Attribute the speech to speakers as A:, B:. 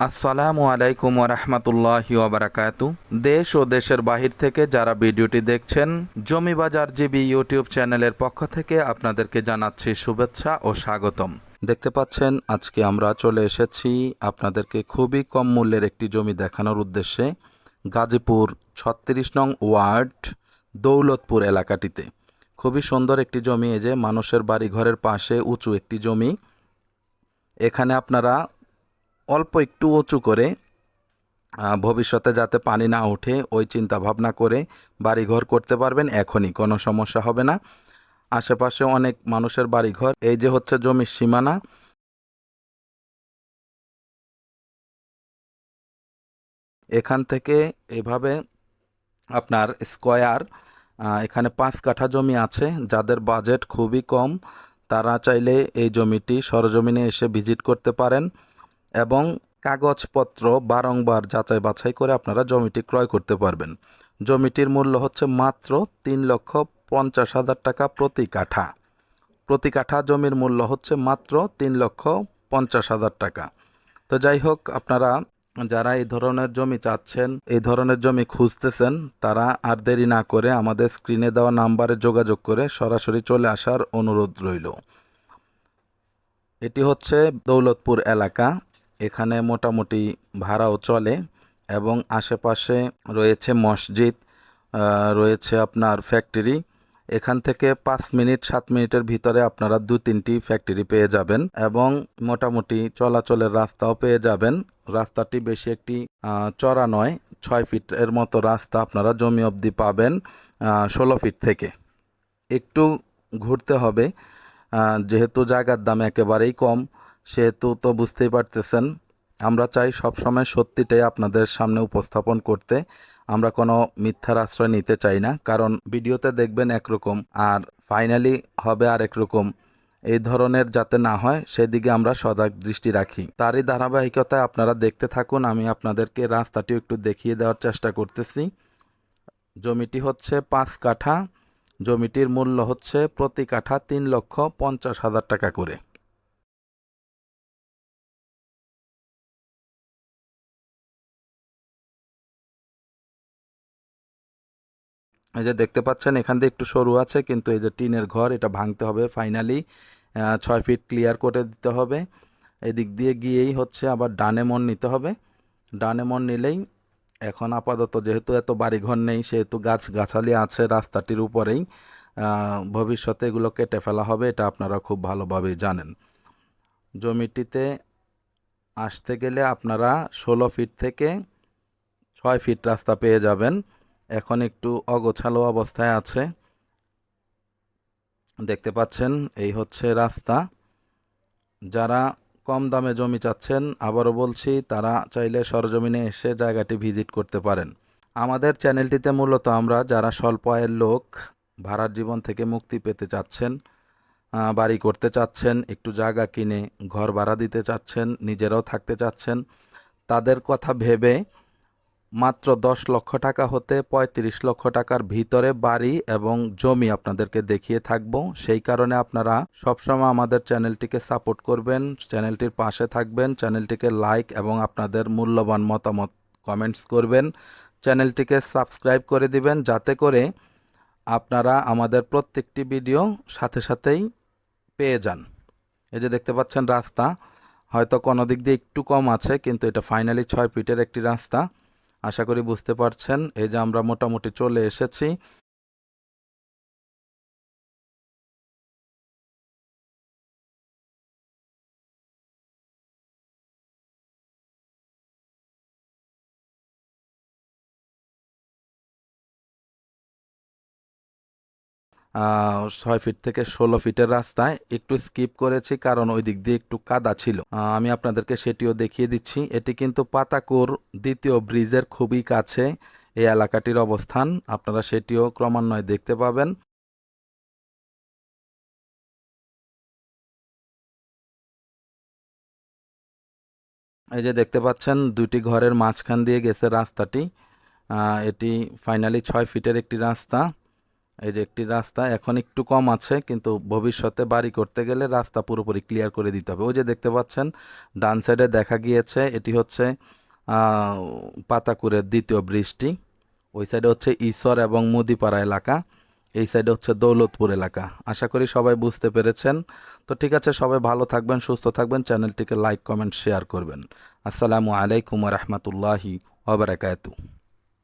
A: আসসালামু আলাইকুম ওরহমতুল্লাহি ওবরাকাতু দেশ ও দেশের বাহির থেকে যারা ভিডিওটি দেখছেন জমি বাজার জিবি ইউটিউব চ্যানেলের পক্ষ থেকে আপনাদেরকে জানাচ্ছি শুভেচ্ছা ও স্বাগতম। দেখতে পাচ্ছেন, আজকে আমরা চলে এসেছি আপনাদেরকে খুবই কম মূল্যের একটি জমি দেখানোর উদ্দেশ্যে গাজীপুর ছত্রিশ নং ওয়ার্ড, দৌলতপুর এলাকাটিতে। খুবই সুন্দর একটি জমি, এই যে মানুষের বাড়ি ঘরের পাশে উঁচু একটি জমি। এখানে আপনারা অল্প একটু উঁচু করে ভবিষ্যতে যাতে পানি না ওঠে, ওই চিন্তা ভাবনা করে বাড়িঘর করতে পারবেন, এখনই, কোনো সমস্যা হবে না। আশেপাশে অনেক মানুষের বাড়িঘর, এই যে হচ্ছে জমির সীমানা। এখান থেকে এভাবে আপনার স্কোয়ার এখানে পাঁচ কাঠা জমি আছে, যাদের বাজেট খুবই কম। তারা চাইলে এই জমিটি সরজমিনে এসে ভিজিট করতে পারেন। এবং কাগজপত্র বারংবার যাচাই বাছাই করে আপনারা জমিটি ক্রয় করতে পারবেন। জমিটির মূল্য হচ্ছে মাত্র তিন লক্ষ পঞ্চাশ হাজার টাকা প্রতি কাঠা। প্রতি কাঠা জমির মূল্য হচ্ছে মাত্র তিন লক্ষ পঞ্চাশ হাজার টাকা। তো যাই হোক, আপনারা যারা এই ধরনের জমি চাচ্ছেন, এই ধরনের জমি খুঁজতেছেন, তারা আর দেরি না করে আমাদের স্ক্রিনে দেওয়া নাম্বারে যোগাযোগ করে সরাসরি চলে আসার অনুরোধ রইল। এটি হচ্ছে দৌলতপুর এলাকা। এখানে মোটামুটি ভাড়াও চলে এবং আশেপাশে রয়েছে মসজিদ রয়েছে আপনার ফ্যাক্টরি। এখান থেকে পাঁচ মিনিট, সাত মিনিটের ভিতরে আপনারা দু তিনটি ফ্যাক্টরি পেয়ে যাবেন এবং মোটামুটি চলাচলের রাস্তাও পেয়ে যাবেন। রাস্তাটি বেশি একটি চড়া নয়, ছয় ফিট এর মতো রাস্তা আপনারা জমি অবধি পাবেন ষোলো ফিট থেকে। একটু ঘুরতে হবে যেহেতু জায়গার দাম একেবারেই কম। সেহেতু তো বুঝতেই পারতেছেন, আমরা চাই সবসময় সত্যিটাই আপনাদের সামনে উপস্থাপন করতে। আমরা কোনো মিথ্যার আশ্রয় নিতে চাই না, কারণ ভিডিওতে দেখবেন একরকম আর ফাইনালি হবে আরেক রকম। এই ধরনের যাতে না হয়, সেদিকে আমরা সজাগ দৃষ্টি রাখি। তারই ধারাবাহিকতায় আপনারা দেখতে থাকুন, আমি আপনাদেরকে রাস্তাটি একটু দেখিয়ে দেওয়ার চেষ্টা করতেছি। জমিটি হচ্ছে পাঁচ কাঠা, জমিটির মূল্য হচ্ছে প্রতি কাঠা তিন লক্ষ পঞ্চাশ হাজার টাকা করে। এই যে দেখতে পাচ্ছেন, এখান দিয়ে একটু সরু আছে, কিন্তু এই যে টিনের ঘর, এটা ভাঙতে হবে ফাইনালি ছয় ফিট ক্লিয়ার করে দিতে হবে। এদিক দিয়ে গিয়েই হচ্ছে আবার ডানে মন নিতে হবে। ডানে মন নিলেই এখন আপাতত যেহেতু এত বাড়িঘর নেই, সেহেতু গাছ গাছালি আছে রাস্তাটির উপরেই ভবিষ্যতে এগুলো কেটে ফেলা হবে, এটা আপনারা খুব ভালোভাবেই জানেন। জমিটিতে আসতে গেলে আপনারা ষোলো ফিট থেকে ছয় ফিট রাস্তা পেয়ে যাবেন। এখন একটু অগোছালো অবস্থায় আছে। দেখতে পাচ্ছেন, এই হচ্ছে রাস্তা। যারা কম দামে জমি চাচ্ছেন, আবারও বলছি, তারা চাইলে সরজমিনে এসে জায়গাটি ভিজিট করতে পারেন। আমাদের চ্যানেলটিতে মূলত আমরা যারা স্বল্প আয়ের লোক, ভাড়ার জীবন থেকে মুক্তি পেতে চাচ্ছেন বাড়ি করতে চাচ্ছেন, একটু জায়গা কিনে, ঘর ভাড়া দিতে চাচ্ছেন, নিজেরাও থাকতে চাচ্ছেন, তাদের কথা ভেবে মাত্র দশ লক্ষ টাকা হতে পঁয়ত্রিশ লক্ষ টাকার ভিতরে বাড়ি এবং জমি আপনাদেরকে দেখিয়ে থাকব। সেই কারণে আপনারা সবসময় আমাদের চ্যানেলটিকে সাপোর্ট করবেন, চ্যানেলটির পাশে থাকবেন, চ্যানেলটিকে লাইক এবং আপনাদের মূল্যবান মতামত কমেন্টস করবেন। চ্যানেলটিকে সাবস্ক্রাইব করে দিবেন যাতে করে আপনারা আমাদের প্রত্যেকটি ভিডিও সাথে সাথেই পেয়ে যান। এই যে দেখতে পাচ্ছেন রাস্তা, হয়তো কোনো দিক দিয়ে একটু কম আছে, কিন্তু এটা ফাইনালি ছয় ফিটের একটি রাস্তা। আশা করি বুঝতে পারছেন। এই যে আমরা মোটামুটি চলে এসেছি ছয় ফিট থেকে ষোলো ফিটের রাস্তায় একটু স্কিপ করেছি কারণ ওই দিক দিয়ে একটু কাদা ছিল। আমি আপনাদেরকে সেটিও দেখিয়ে দিচ্ছি। এটি কিন্তু পাতাকুর দ্বিতীয় ব্রিজের খুবই কাছে এই এলাকাটির অবস্থান। আপনারা সেটিও ক্রমান্বয়ে দেখতে পাবেন। এই যে দেখতে পাচ্ছেন দুটি ঘরের মাঝখান দিয়ে গেছে রাস্তাটি। এটি ফাইনালি ছয় ফিটের একটি রাস্তা। এই যে একটি রাস্তা এখন একটু কম আছে, কিন্তু ভবিষ্যতে বাড়ি করতে গেলে রাস্তা পুরোপুরি ক্লিয়ার করে দিতে হবে। ওই যে দেখতে পাচ্ছেন, ডান সাইডে দেখা গিয়েছে, এটি হচ্ছে পাতাকুরের দ্বিতীয় ব্রিজটি ওই সাইডে হচ্ছে ঈশ্বর এবং মুদিপাড়া এলাকা, এই সাইডে হচ্ছে দৌলতপুর এলাকা। আশা করি সবাই বুঝতে পেরেছেন। তো ঠিক আছে, সবাই ভালো থাকবেন, সুস্থ থাকবেন, চ্যানেলটিকে লাইক কমেন্ট শেয়ার করবেন। আসসালামু আলাইকুম রহমতুল্লাহি ওবরাকাতু